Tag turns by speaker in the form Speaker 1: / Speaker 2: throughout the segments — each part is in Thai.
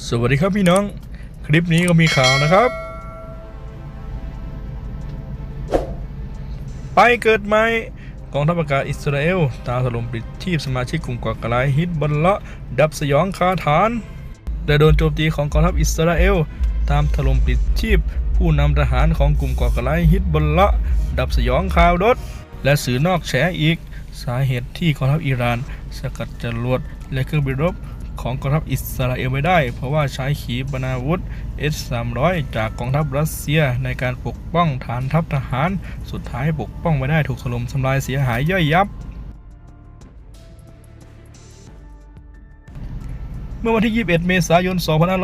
Speaker 1: สวัสดีครับพี่น้อง คลิปนี้ก็มีข่าวนะครับ ไปเกิดใหม่กองทัพอากาศอิสราเอล ตาถล่มปิดชีพสมาชิกกลุ่มก่อการร้ายฮิตบอลละดับสยองคาฐาน ได้โดนโจมตีของกองทัพอิสราเอล ตามถล่มปิดชีพผู้นำทหารของกลุ่มก่อการร้ายฮิตบอลละดับสยองคาวรถและสื่อนอกแฉอีก สาเหตุที่กองทัพอิหร่าน สกัดจรวดและเครื่องบินรบ ของกองทัพอิสราเอลไว้ได้ เพราะว่าใช้ขีปนาวุธ S-300 จากกองทัพรัสเซียในการปกป้องฐานทัพทหาร สุดท้ายปกป้องไม่ได้ถูกถล่มทำลายเสียหายย่อยยับเมื่อวันที่ 21 เมษายน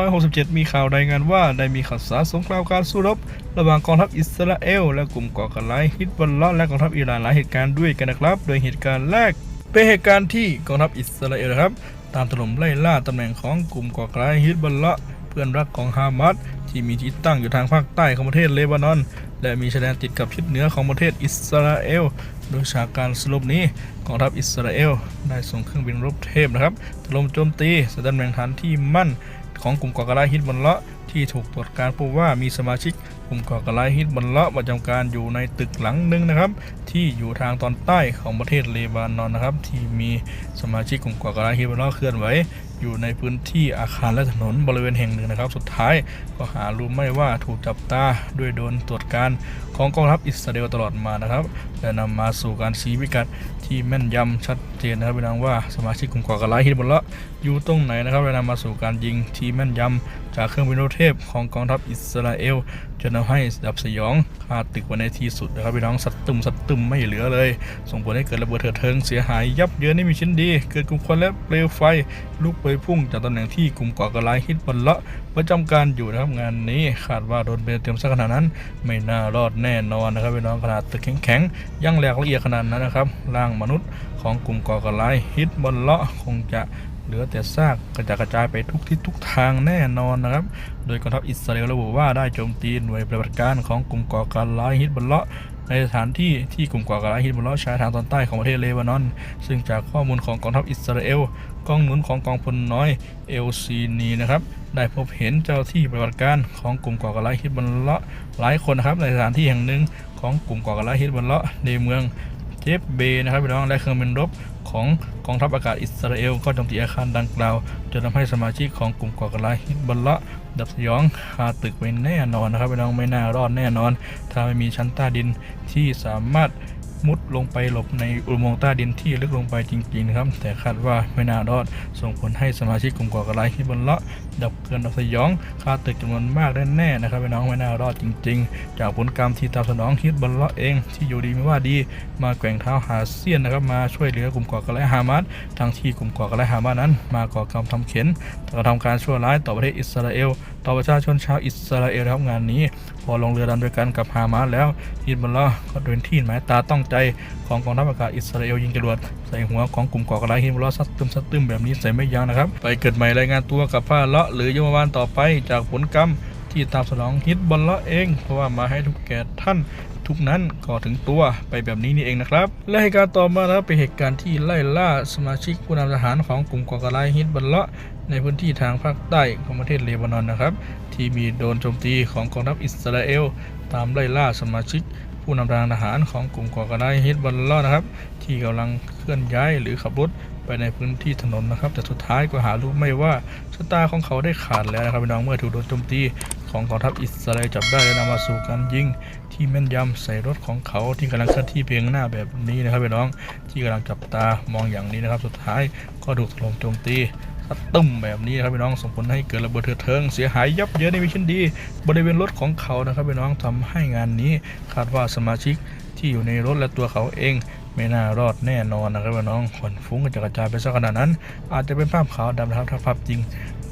Speaker 1: 2567 มีข่าวรายงานว่าได้มีข่าวสารสงครามการสู้รบ ระหว่างกองทัพอิสราเอล และกลุ่มก่อการร้ายฮิตบอลลอและกองทัพอิหร่านหลายเหตุการณ์ด้วยกันนะครับ โดยเหตุการณ์แรกเป็นเหตุการณ์ที่กองทัพอิสราเอลครับ ตามถล่มไล่ล่าตำแหน่งของกลุ่มก่อการร้ายฮิตบอลละเพื่อนรักของฮามาสที่มีที่ตั้งอยู่ทางภาคใต้ของประเทศเลบานอน และมีชายแดนติดกับทิศเหนือของประเทศอิสราเอล โดยฉากการสรุปนี้กองทัพอิสราเอล ได้ส่งเครื่องบินรบเทพนะครับถล่มโจมตีสถานแหน่งฐานที่มั่นของกลุ่มก่อการร้ายฮิตบอลละที่ถูกตรวจการพบว่ามีสมาชิก กลุ่มก่อการร้ายฮิตบัลละประจำการอยู่ในตึกหลังหนึ่งนะครับ ที่อยู่ทางตอนใต้ของประเทศเลบานอนนะครับ ที่มีสมาชิกกลุ่มก่อการร้ายฮิตบัลละเคลื่อนไหวอยู่ในพื้นที่อาคารและถนนบริเวณแห่งหนึ่งนะครับ สุดท้ายก็หารู้ไม่ว่าถูกจับตาด้วยโดนตรวจการ ของกองทัพอิสราเอลตลอดมานะครับและนำมาสู่การชี้พิกัดที่แม่นยำชัดเจนนะครับพี่น้องว่าสมาชิกกลุ่มก่อการร้ายฮิตบอลละอยู่ตรงไหนนะครับและนำมาสู่การยิงที่แม่นยำจากเครื่องบินรเทพของกองทัพอิสราเอลจนทำให้ดับสยองคาตึกไว้ในที่สุดนะครับพี่น้องสัตว์ตุ่มสัตว์ตุ่มไม่เหลือเลย ส่งผลให้เกิดระเบิดเถิดเทิงเสียหายยับเยินไม่มีชิ้นดี เกิดกลุ่มควันและเปลวไฟลุกไปพุ่งจากตำแหน่งที่กลุ่มก่อการร้ายฮิตบอลละประจำการอยู่นะครับงานนี้คาดว่าโดนเบลเต็มสักขนาดนั้น ไม่น่ารอดแน่น่นอนนะครับพี่น้องขนาดตึกแข็งๆยังแหลกละเอียดขนาดนั้นนะครับร่างมนุษย์ของกลุ่มก่อการร้ายฮิตบอลละคงจะเหลือแต่ซากกระจายกระจายไปทุกทิศทุกทางแน่นอนนะครับ โดยกองทัพอิสราเอลระบุว่าได้โจมตีหน่วยปฏิบัติการของกลุ่มก่อการร้ายฮิตบอลเลาะในสถานที่ที่กลุ่มก่อการร้ายฮิตบอลเลาะใช้ทางตอนใต้ของประเทศเลบานอน ซึ่งจากข้อมูลของกองทัพอิสราเอลกองหนุนของกองพลน้อยเอลซีนีนะครับ ได้พบเห็นเจ้าที่ปฏิบัติการของกลุ่มก่อการร้ายฮิตบอลเลาะหลายคนนะครับในสถานที่แห่งหนึ่งของกลุ่มก่อการร้ายฮิตบอลเลาะในเมืองเจฟเบย์นะครับพี่น้องและเครื่องบินรบของกองทัพอากาศอิสราเอลก็โจมตีอาคารดังกล่าวจนทำให้สมาชิกของกลุ่มก่อการร้ายฮิตบอลละดับสยองคาตึกไปแน่นอนนะครับพี่น้องไม่น่ารอดแน่นอน ถ้าไม่มีชั้นใต้ดินที่สามารถ มุดลงไปหลบในอุโมงค์ใต้ดินที่ลึกลงไปจริงๆนะครับ แต่คาดว่าไม่น่ารอด ส่งผลให้สมาชิกกลุ่มก่อการร้ายฮิตบอลละดับเกินดับสยองคาตึกจำนวนมากแน่ๆนะครับพี่น้องไม่น่ารอดจริง ๆ จากผลกรรมที่ตามสนองฮิตบอลละเอง ที่อยู่ดีไม่ว่าดี มาแกว่งเท้าหาเสี้ยนนะครับมาช่วยเหลือกลุ่มก่อการร้ายฮามาสทั้งที่กลุ่มก่อการร้ายฮามาสนั้น มาก่อกรรมทำเข็นกระทำการชั่วร้ายต่อประเทศอิสราเอล ต่อประชาชนชาวอิสราเอลครับงานนี้ พอลงเรือดำด้วกันกับฮามาสแล้วฮิตบอลลาก็เดินที่หมายตาต้องใจของกองทัพอากาศอิสราเอลยิงจรวดใส่หัวของกลุ่มก่อการร้ายฮิตบอลลาซัดตึมซัดตึมแบบนี้ใส่ไม่ยั้งนะครับ ไปเกิดใหม่รายงานตัวกับผ้าเลาะหรือยมบาลต่อไปจากผลกรรมที่ตามสนองฮิตบอลละเอง เพราะว่ามาให้ทุกแก่ท่าน ทุกนั้นก็ถึงตัวไปแบบนี้นี่เองนะครับ และเหตุการณ์ต่อมานะเป็นเหตุการณ์ที่ไล่ล่าสมาชิกผู้นำทหารของกลุ่มก่อการร้ายฮิตบอลละในพื้นที่ทางภาคใต้ของประเทศเลบานอนนะครับ ที่มีโดนโจมตีของกองทัพอิสราเอล ตามไล่ล่าสมาชิก ผู้นำทางทหารของกลุ่มก่อการร้ายฮิตบอลละนะครับ ที่กำลังเคลื่อนย้ายหรือขับรถไปในพื้นที่ถนนนะครับ แต่สุดท้ายก็หารู้ไม่ว่าชะตาของเขาได้ขาดแล้วนะครับพี่น้องเมื่อถูกโดนโจมตี ของกองทัพอิสราเอลจับได้และนำมาสู่การยิงที่แม่นยำใส่รถของเขาที่กำลังเคลื่อนที่เพียงหน้าแบบนี้นะครับพี่น้องที่กำลังจับตามองอย่างนี้นะครับ สุดท้ายก็ถูกถล่มโจมตีตึ้มแบบนี้นครับพี่น้องส่งผลให้เกิดระเบิดเถิดเทิงเสียหายยับเยินในวิชิ้นดี บริเวณรถของเขานะครับพี่น้องทำให้งานนี้คาดว่าสมาชิกที่อยู่ในรถและตัวเขาเองไม่น่ารอดแน่นอนนะครับพี่น้องขนฟุ้งกระจายไปสักขนาดนั้น อาจจะเป็นภาพขาวดำนะครับถ้าภาพจริง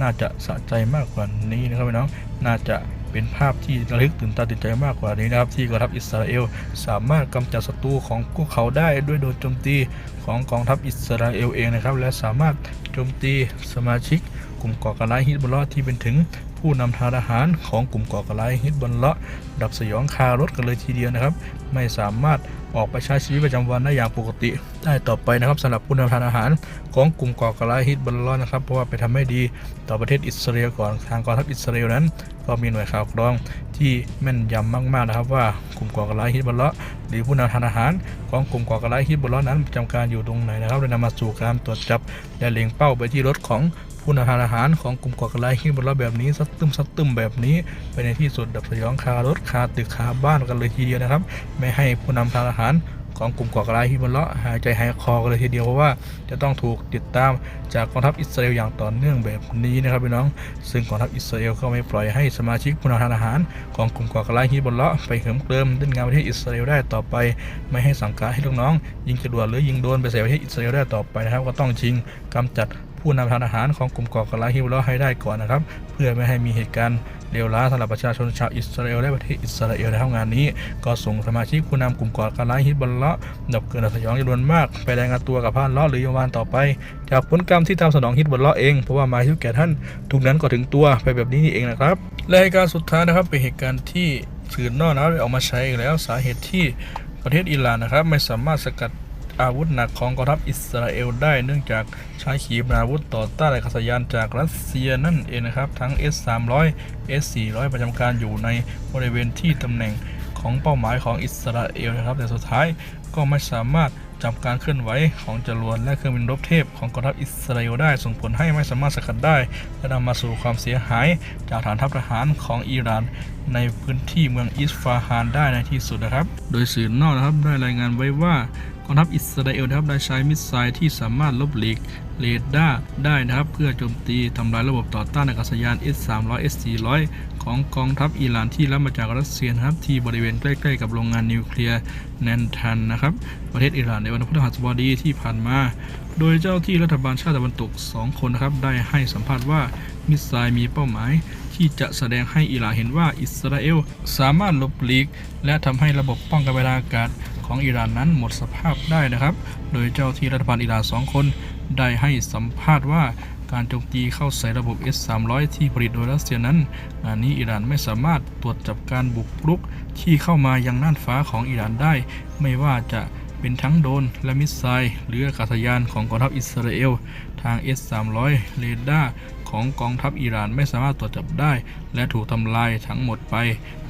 Speaker 1: น่าจะสะใจมากกว่านี้นะครับพี่น้อง น่าจะเป็นภาพที่ระลึกตื่นตาตื่นใจมากกว่านี้นะครับ ที่กองทัพอิสราเอล สามารถกำจัดศัตรูของพวกเขาได้ด้วยโดนโจมตีของกองทัพอิสราเอลเองนะครับ และสามารถโจมตีสมาชิก กลุ่มก่อการร้ายฮิตบอลลาะที่เป็นถึงผู้นำทางทหารของกลุ่มก่อการร้ายฮิตบอลเลาะดับสยองคารถกันเลยทีเดียวนะครับ ไม่สามารถ ออกไปใช้ชีวิตประจำวันได้อย่างปกติ ได้ต่อไปนะครับสำหรับผู้นำทานอาหารของกลุ่มก่อการร้ายฮิตบัลลอนนะครับเพราะว่าไปทำให้ดีต่อประเทศอิสราเอลก่อนทางกองทัพอิสราเอลนั้น ก็มีหน่วยข่าวกรองที่แม่นยำมากๆนะครับว่ากลุ่มก่อการร้ายฮิตบัลลาะหรือผู้นำทานอาหารของกลุ่มก่อการร้ายฮิตบัลลาะนั้นประจำการอยู่ตรงไหนนะครับได้นำมาสู่การตรวจจับและเล็งเป้าไปที่รถของ ผู้นำทานอาหารของกลุ่มก่อการร้ายฮิตบัลเลาะแบบนี้ซัดตึมซัดตึมแบบนี้ไปในที่สุดดับสยองคารถคาตึกคาบ้านกันเลยทีเดียวนะครับ ไม่ให้ผู้นำทานอาหารของกลุ่มก่อการร้ายฮิบอลเลาะหายใจหายคอกันเลยทีเดียวเพราะว่าจะต้องถูกติดตามจากกองทัพอิสราเอลอย่างต่อเนื่องแบบนี้นะครับพี่น้อง ซึ่งกองทัพอิสราเอลก็ไม่ปล่อยให้สมาชิกผู้นำทานอาหารของกลุ่มก่อการร้ายฮิบอลเลาะไปเหิมเกริมเล่นงานประเทศอิสราเอลได้ต่อไป ไม่ให้สั่งการให้ลูกน้อง ยิงจรวดหรือยิงโดรนไปใส่ประเทศอิสราเอลได้ต่อไปนะครับ ก็ต้องชิงกำจัด ผู้นำทานอาหารของกลุ่มก่อการร้ายฮิบอลเลาะให้ได้ก่อนนะครับ เพื่อไม่ให้มีเหตุการณ์เลวร้ายสำหรับประชาชนชาวอิสราเอลและประเทศอิสราเอลในทำงงานนี้ ก็ส่งสมาชิกผู้นำกลุ่มก่อการร้ายฮิบอลเลาะดับเกินสยองจำนวนมาก ไปรายงานตัวกับพานลาะหรือยมานต่อไป จากผลกรรมที่ตามสนองฮิตบอลเลาะเองเพราะว่ามาที่แก่ท่านทุกนั้นก็ถึงตัวไปแบบนี้นี่เองนะครับและเหตุการณ์สุดท้ายนะครับเป็นเหตุการณ์ที่สื่อนอกนะครับได้ออกมาใช้อีกแล้วสาเหตุที่ประเทศอิหร่านนะครับ ไม่สามารถสกัด อาวุธหนักของกองทัพอิสราเอลได้เนื่องจากใช้ขีปนาวุธต่อต้านอากาศยานจากรัสเซียนั่นเองนะครับ ทั้ง S300 S400 ประจำการอยู่ในบริเวณที่ตำแหน่งของเป้าหมายของอิสราเอลนะครับ แต่สุดท้ายก็ไม่สามารถจับการเคลื่อนไหวของจรวดและเครื่องบินรบเทพของกองทัพอิสราเอลได้ส่งผลให้ไม่สามารถสกัดได้ และนำมาสู่ความเสียหายจากฐานทัพทหารของอิหร่าน ในพื้นที่เมืองอิสฟาฮานได้ในที่สุดนะครับ โดยสื่อนอกนะครับได้รายงานไว้ว่า กองทัพอิสราเอลนะครับได้ใช้มิสไซล์ที่สามารถลบหลีกเรดาร์ได้นะครับเพื่อโจมตีทำลายระบบต่อต้านอากาศยาน S300 S400 ของกองทัพอิหร่านที่รับมาจากรัสเซียนะครับที่บริเวณใกล้ๆกับโรงงานนิวเคลียร์แนนทันนะครับประเทศอิหร่านในวันพฤหัสบดีที่ผ่านมา โดยเจ้าที่รัฐบาลชาติตะวันตก 2 คนนะครับได้ให้สัมภาษณ์ว่ามิสไซล์มีเป้าหมาย ที่จะแสดงให้อิหร่านเห็นว่าอิสราเอลสามารถหลบหลีก และทำให้ระบบป้องกันเวลาอากาศ ของอิหร่านนั้นหมดสภาพได้นะครับ โดยเจ้าที่รัฐบาลอิหร่านสองคน ได้ให้สัมภาษณ์ว่าการโจมตีเข้าใส่ระบบ S300 ที่ผลิตโดยรัสเซียนั้นงานนี้อิหร่านไม่สามารถตรวจจับการบุกรุกที่เข้ามายังน่านฟ้าของอิหร่านได้ ไม่ว่าจะเป็นทั้งโดรนและมิสไซล์หรืออากาศยานของกองทัพอิสราเอล ทาง S300 เรดาร์ของกองทัพอิหร่านไม่สามารถตรวจจับได้ และถูกทำลายทั้งหมดไป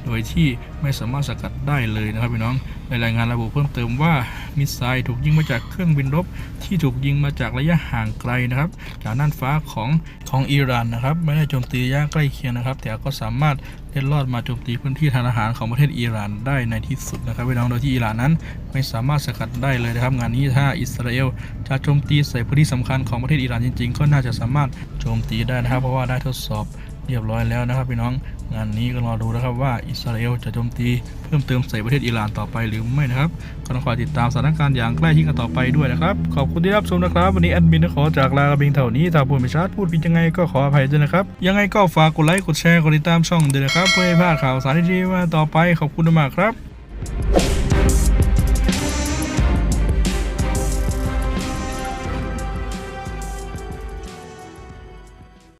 Speaker 1: โดยที่ไม่สามารถสกัดได้เลยนะครับพี่น้องในรายงานระบุเพิ่มเติมว่ามิสไซล์ถูกยิงมาจากเครื่องบินรบที่ถูกยิงมาจากระยะห่างไกลนะครับ จากน่านฟ้าของของอิหร่านนะครับ ไม่ได้โจมตีระยะใกล้เคียงนะครับ แต่ก็สามารถเล็ดลอดมาโจมตีพื้นที่ทางอาหารของประเทศอิหร่านได้ในที่สุดนะครับพี่น้องโดยที่อิหร่านนั้น ไม่สามารถสกัดได้เลยนะครับ งานนี้ถ้าอิสราเอลจะโจมตีใส่พื้นที่สำคัญของประเทศอิหร่านจริง ๆ ก็น่าจะสามารถโจมตีได้นะครับ เพราะว่าได้ทดสอบเรียบร้อยแล้วนะครับพี่น้องงานนี้ก็รอดูนะครับว่าอิสราเอลจะโจมตีเพิ่มเติมใส่ประเทศอิหร่านต่อไปหรือไม่นะครับก็ต้องคอยติดตามสถานการณ์อย่างใกล้ชิดกันต่อไปด้วยนะครับ ขอบคุณที่รับชมนะครับ วันนี้แอดมินขอจากลากระเบิงเท่านี้ถ้าพูดไม่ชัดพูดผิดยังไงก็ขออภัยด้วยนะครับ ยังไงก็ฝากกดไลค์กดแชร์กดติดตามช่องด้วยนะครับเพื่อไม่พลาดข่าวสารดีๆมาต่อไปขอบคุณมากครับ